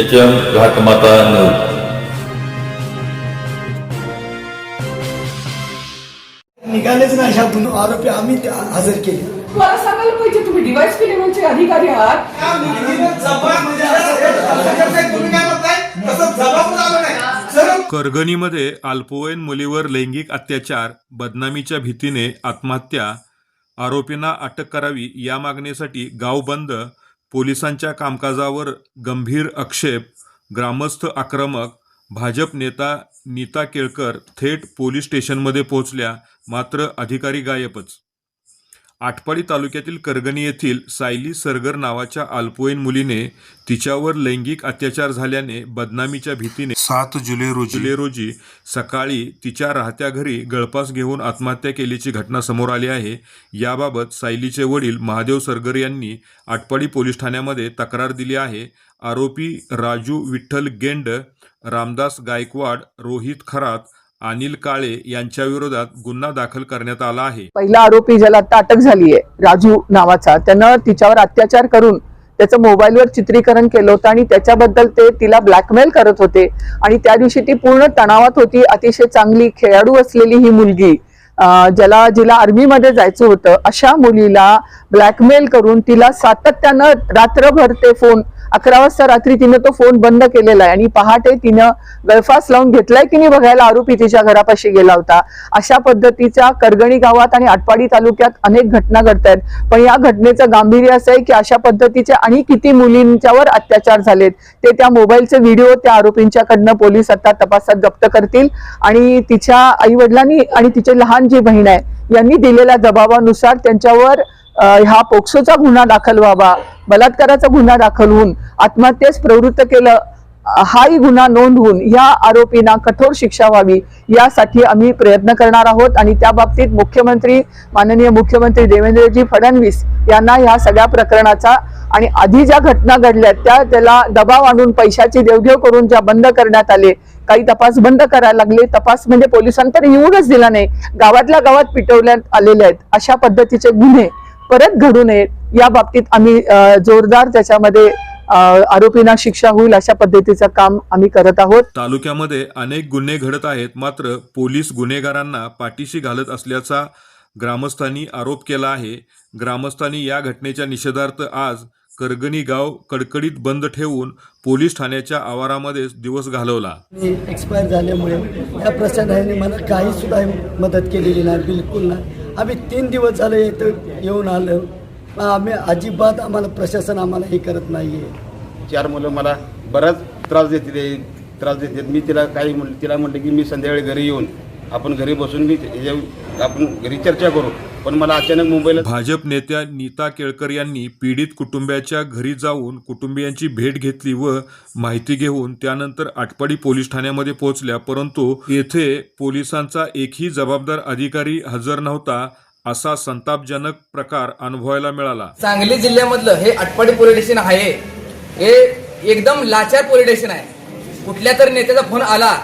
H M Ghatmata news निघालेच नाही अशा गुन्हे आरोपी आम्ही ते हजर केले. मला सांगायला पाहिजे तुम्ही डिवाइस केले अधिकारी आहात. त्या मुलगीने जबाब म्हणजे असं तुम्ही काय म्हणताय तसं जबाब आलं नाही. सरळ करगणीमध्ये अल्पवयीन मुलीवर लैंगिक अत्याचार बदनामीच्या भीतीने आत्महत्या आरोपींना अटक करावी या मागणीसाठी गाव बंद पोलिसांच्या कामकाजावर गंभीर आक्षेप ग्रामस्थ आक्रमक भाजप नेता नीता केळकर थेट पोलीस स्टेशनमध्ये पोहोचल्या मात्र अधिकारी गायबच. आटपाडी तालुक्यातील करगणी येथील सायली सरगर नावाच्या अल्पवयीन मुलीने तिच्यावर लैंगिक अत्याचार झाल्याने बदनामीच्या भीतीने सात जुलै रोजी जुलै रोजी सकाळी तिच्या राहत्या घरी गळपास घेऊन आत्महत्या केल्याची घटना समोर आली आहे. याबाबत सायलीचे वडील महादेव सरगर यांनी आटपाडी पोलीस ठाण्यामध्ये तक्रार दिली आहे. आरोपी राजू विठ्ठल गेंड रामदास गायकवाड रोहित खरात अनिल काळे यांच्या विरोधात गुन्हा दाखल करण्यात आला आहे. पहिला आरोपी ज्याला आता अटक झाली आहे राजू नावाचा त्यानं तिच्यावर अत्याचार करून त्याचं मोबाईलवर चित्रीकरण केलं होतं आणि त्याच्याबद्दल ते तिला ब्लॅकमेल करत होते. आणि त्या दिवशी ती पूर्ण तणावात होती अतिशय चांगली खेळाडू असलेली ही मुलगी ज्याला जिला आर्मीमध्ये जायचं होतं अशा मुलीला ब्लॅकमेल करून तिला सातत्यानं रात्रभर ते फोन अकरा वाजता रात्री तिनं तो फोन बंद केलेला आहे. आणि पहाटे तिनं गळफास लावून घेतलाय की नाही बघायला? आरोपी तिच्या घरापाशी गेला होता. अशा पद्धतीच्या करगणी गावात आणि आटपाडी तालुक्यात अनेक घटना घडतायत पण या घटनेचं गांभीर्य असं आहे की अशा पद्धतीचे आणि किती मुलींच्यावर अत्याचार झालेत ते त्या मोबाईलचे व्हिडिओ त्या आरोपींच्याकडनं पोलीस आता तपासात जप्त करतील. आणि तिच्या आई वडिलांनी आणि तिची लहान जी बहीण आहे यांनी दिलेल्या जबाबानुसार त्यांच्यावर हा पोक्सोचा गुन्हा दाखल व्हावा बलात्काराचा गुन्हा दाखल होऊन आत्महत्येस प्रवृत्त केलं हाही गुन्हा नोंद होऊन या आरोपींना कठोर शिक्षा व्हावी यासाठी आम्ही प्रयत्न करणार आहोत. आणि त्या बाबतीत मुख्यमंत्री माननीय मुख्यमंत्री देवेंद्रजी फडणवीस यांना या सगळ्या प्रकरणाचा आणि आधी ज्या घटना घडल्या त्या त्याला दबाव आणून पैशाची देवघेव करून ज्या बंद करण्यात आले काही तपास बंद करायला लागले. तपास म्हणजे पोलिसांकडे येऊनच दिला नाही गावातल्या गावात पिटवण्यात आलेले आहेत. अशा पद्धतीचे गुन्हे परत घडू नयेत. या बाबतीत आम्ही जोरदार त्याच्यामध्ये आरोपींना शिक्षा होईल अशा पद्धतीचं काम आम्ही करत आहोत. तालुक्यामध्ये अनेक गुन्हे घडत आहेत मात्र पोलीस गुन्हेगारांना पाठीशी घालत असल्याचा ग्रामस्थांनी आरोप केला आहे. ग्रामस्थांनी या घटनेच्या निषेधार्थ आज करगणी गाव कडकडीत बंद ठेवून पोलीस ठाण्याच्या आवारामध्ये दिवस घालवला. एक्सपायर झाल्यामुळे या प्रशासनाने मला काही सुद्धा मदत केलेली नाही बिलकुल नाही. आम्ही तीन दिवस झाले इथं येऊन आलो. आम्ही अजिबात आम्हाला प्रशासन आम्हाला हे करत नाही आहे चार मुलं मला बराच त्रास देते त्रास देतात मी तिला काही म्हणलं तिला म्हटलं की मी संध्याकाळी घरी येऊन आपण घरी बसून मी आपण घरी चर्चा करू. पण मला अचानक मुंबईला भाजप नेत्या नीता केळकर यांनी पीडित कुटुंबियाच्या घरी जाऊन कुटुंबियांची भेट घेतली व माहिती घेऊन त्यानंतर आटपाडी पोलीस ठाण्यामध्ये पोहोचल्या. परंतु येथे पोलिसांचा एकही जबाबदार अधिकारी हजर नव्हता असा संतापजनक प्रकार अनुभवायला मिळाला. सांगली जिल्ह्यामधलं हे आटपाडी पोलीस स्टेशन आहे. हे एकदम लाचार पोलीस स्टेशन आहे. कुठल्या तरी नेत्याचा फोन आला.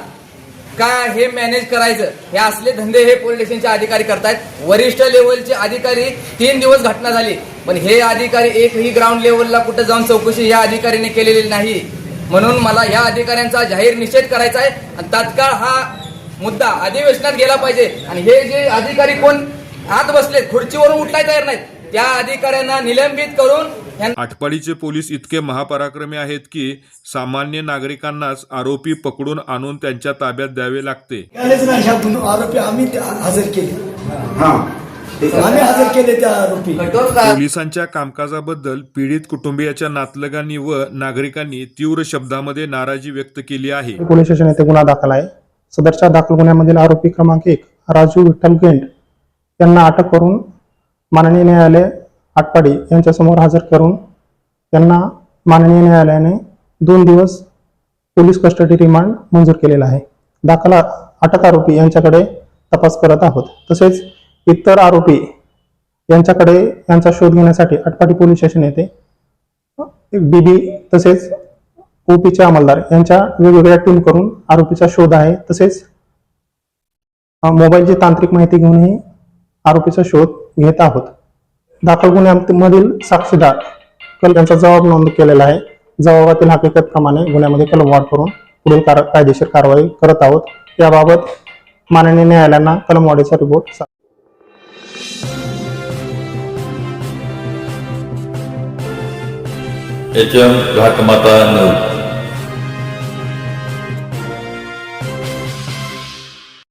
का हे मॅनेज करायचं? हे असले धंदे हे पोलीस स्टेशनचे अधिकारी करतायत. वरिष्ठ लेवलचे अधिकारी तीन दिवस घटना झाली. पण हे अधिकारी एकही ग्राउंड लेवलला कुठं जाऊन चौकशी या अधिकारीने केलेली नाही. म्हणून मला या अधिकाऱ्यांचा जाहीर निषेध करायचा आहे. आणि तात्काळ हा मुद्दा अधिवेशनात गेला पाहिजे. आणि हे जे अधिकारी कोण? आत बसलेत. खुर्चीवरून उठलाय तयार नाहीत. त्या अधिकाऱ्यांना निलंबित करून आटपाडीचे पोलीस इतके महापराक्रमी आहेत की सामान्य नागरिकांनाच आरोपी पकडून आणून त्यांच्या ताब्यात द्यावे लागते. आरोपी आम्ही ते हजर केले. आम्ही हजर केले त्या आरोपी. पोलिसांच्या कामकाजाबद्दल पीडित कुटुंबियाच्या नातलगांनी व नागरिकांनी तीव्र शब्दामध्ये नाराजी व्यक्त केली आहे. पोलीस स्टेशन येथे गुन्हा दाखल आहे. सदरच्या दाखल गुन्ह्यामधील आरोपी क्रमांक एक राजू विठ्ठल गेंड यांना अटक करून माननीय न्यायालय आटपाडी यांच्यासमोर हजर करून त्यांना माननीय न्यायालयाने दोन दिवस पोलीस कस्टडी रिमांड मंजूर केलेला आहे. दाखल अटक आरोपी यांच्याकडे तपास करत आहोत. तसेच इतर आरोपी यांच्याकडे यांचा शोध घेण्यासाठी आटपाडी पोलीस स्टेशन येथे बीबी तसेच ओपीचे अंमलदार यांच्या वेगवेगळ्या टीम करून आरोपीचा शोध आहे. तसेच मोबाईलची तांत्रिक माहिती घेऊनही आरोपीचा शोध घेत आहोत. दाखल गुन्ह्यामधील साक्षीदार कल यांचा जबाब नोंद केलेला आहे. जबाबातील हकीकतप्रमाणे गुन्ह्यामध्ये कलमवाढ करून पुढील कार कायदेशीर कारवाई करत आहोत. याबाबत माननीय न्यायालयांना कलमवाढीचा रिपोर्ट सा- एच एम घाटमाता नऊ.